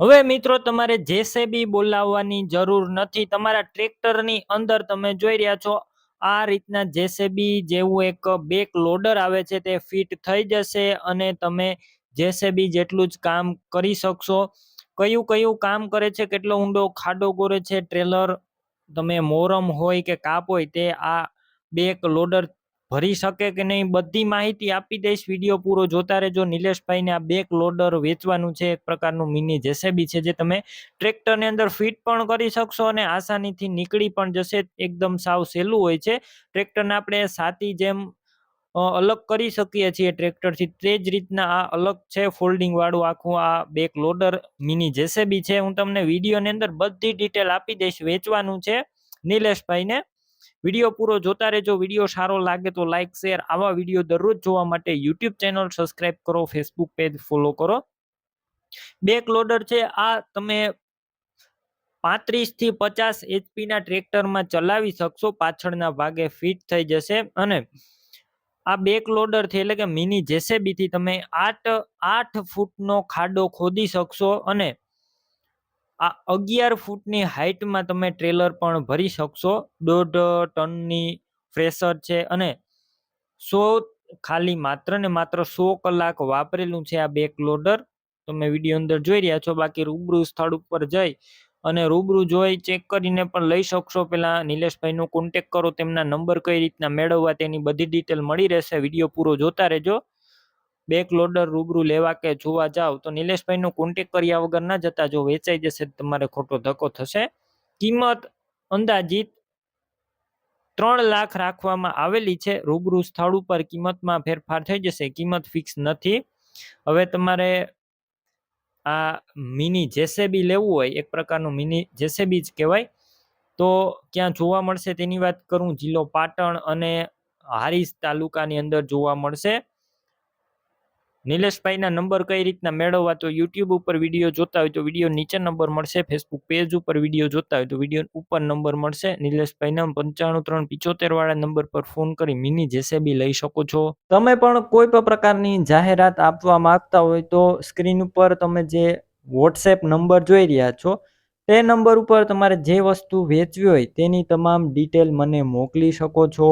હવે મિત્રો, તમારે જેસીબી બોલાવવાની જરૂર નથી. તમારા ટ્રેક્ટરની અંદર તમે જોઈ રહ્યા છો, આ રીતના જેસીબી જેવું એક બેક લોડર આવે છે તે ફિટ થઈ જશે અને તમે જેસીબી જેટલું જ કામ કરી શકશો. કયું કયું કામ કરે છે, કેટલો ઊંડો ખાડો ગોરે છે, ટ્રેલર તમે મોરમ હોય કે કાપ હોય તે આ બેક લોડર ભરી શકે કે નહીં, બધી માહિતી આપી દઈશ. વીડિયો પૂરો જોતા રહેજો. નિલેશભાઈને આ બેક લોડર વેચવાનું છે, એક પ્રકારનું મિની જેસેબી છે, જે તમે ટ્રેક્ટરની અંદર ફિટ પણ કરી શકશો અને આસાનીથી નીકળી પણ જશે. એકદમ સાવ સહેલું હોય છે. ટ્રેક્ટરને આપણે સાતી જેમ અલગ કરી શકીએ છીએ ટ્રેક્ટરથી. તે જ રીતના આ અલગ છે, ફોલ્ડિંગ વાળું આખું આ બેક લોડર મિની જેસેબી છે. હું તમને વિડીયોની અંદર બધી ડિટેલ આપી દઈશ. વેચવાનું છે નિલેશભાઈને. વીડિયો પૂરો જોતા રહેજો. વીડિયો સારો લાગે તો લાઇક શેર આવા વીડિયો દરરોજ જોવા માટે યુટ્યુબ ચેનલ સબસ્ક્રાઇબ કરો ફેસબુક પેજ ફોલો કરો. બેક લોડર છે. આ તમે પાંત્રીસથી પચાસ એચપી ના ટ્રેક્ટરમાં ચલાવી શકશો. પાછળના ભાગે ફિટ થઈ જશે. અને આ બેક લોડર છે એટલે કે મિની જેસેબી થી તમે આઠ આઠ ફૂટનો ખાડો ખોદી શકશો અને આ અગિયાર ફૂટની હાઇટમાં તમે ટ્રેલર પણ ભરી શકશો. દોઢ ટનની ફ્રેશર છે અને સો ખાલી માત્ર ને માત્ર સો કલાક વાપરેલું છે આ બેક લોડર. તમે વીડિયો અંદર જોઈ રહ્યા છો. બાકી રૂબરૂ સ્થળ ઉપર જઈ અને રૂબરૂ જોઈ ચેક કરીને પણ લઈ શકશો. પેલા નિલેશભાઈનો કોન્ટેક કરો, તેમના નંબર કઈ રીતના મેળવવા તેની બધી ડિટેલ મળી રહેશે. વીડિયો પૂરો જોતા રહેજો. બેક લોડર રૂબરૂ લેવા કે જોવા જાવ તો નિલેશભાઈનું કોન્ટેક કર્યા વગર ના જતા જો વેચાઈ જશે તમારે ખોટો ધક્કો થશે. કિંમત અંદાજિત ત્રણ લાખ રાખવામાં આવેલી છે. રૂબરૂ સ્થળ ઉપર કિંમતમાં ફેરફાર થઈ જશે. કિંમત ફિક્સ નથી. હવે તમારે આ મિની જેસેબી લેવું હોય, એક પ્રકારનું મિની જેસેબી જ કહેવાય, તો ક્યાં જોવા મળશે તેની વાત કરું. જિલ્લો પાટણ અને હારીસ તાલુકાની અંદર જોવા મળશે. નિલેશભાઈના નંબર કઈ રીતના મેળવવા તો યુટ્યુબ ઉપર વીડિયો જોતા હોય તો વીડિયો નીચે નંબર મળશે ફેસબુક પેજ ઉપર વીડિયો જોતા હોય તો વીડિયો ઉપર નંબર મળશે. નિલેશભાઈના પંચાણું ત્રણ પિચોતેર વાળા નંબર પર ફોન કરી મિની જેસેબી લઈ શકો છો. તમે પણ કોઈ પણ પ્રકારની જાહેરાત આપવા માંગતા હોય તો સ્ક્રીન ઉપર તમે જે વોટ્સએપ નંબર જોઈ રહ્યા છો, તે નંબર ઉપર તમારે જે વસ્તુ વેચવી હોય તેની તમામ ડિટેલ મને મોકલી શકો છો.